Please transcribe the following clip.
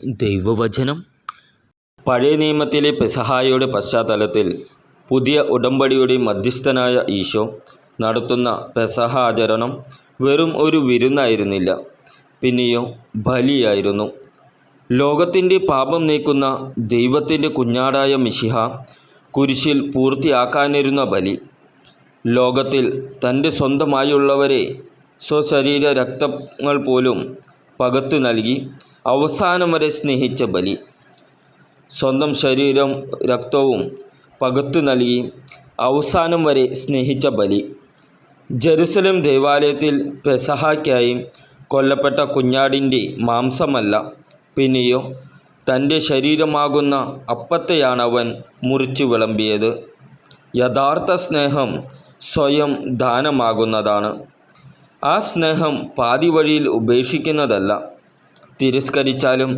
ദൈവവചനം. പഴയ നിയമത്തിലെ പെസഹായുടെ പശ്ചാത്തലത്തിൽ പുതിയ ഉടമ്പടിയുടെ മധ്യസ്ഥനായ ഈശോ നടത്തുന്ന പെസഹ ആചരണം വെറും ഒരു വിരുന്നായിരുന്നില്ല പിന്നെയോ ബലിയായിരുന്നു. ലോകത്തിന്റെ പാപം നീക്കുന്ന ദൈവത്തിന്റെ കുഞ്ഞാടായ മിശിഹ കുരിശിൽ പൂർത്തിയാക്കാനിരുന്ന ബലി. ലോകത്തിൽ തന്റെ സ്വന്തമായുള്ളവരെ സ്വശരീര രക്തങ്ങൾ പോലും പകത്തു നൽകി അവസാനം വരെ സ്നേഹിച്ച ബലി. സ്വന്തം ശരീരം രക്തവും പകത്തു നൽകി അവസാനം വരെ സ്നേഹിച്ച ബലി. ജെറുസലം ദേവാലയത്തിൽ പെസഹായ്ക്കായി കൊല്ലപ്പെട്ട കുഞ്ഞാടിന്റെ മാംസമല്ല. പിന്നെയോ തന്റെ ശരീരമാകുന്ന അപ്പത്തെയാണ് അവൻ മുറിച്ചു വിളമ്പിയത്. യഥാർത്ഥ സ്നേഹം സ്വയം ദാനമാകുന്നതാണ്. ആ സ്നേഹം പാതി വഴിയിൽ ഉപേക്ഷിക്കുന്നതല്ല. തിരസ്കരിച്ചാലും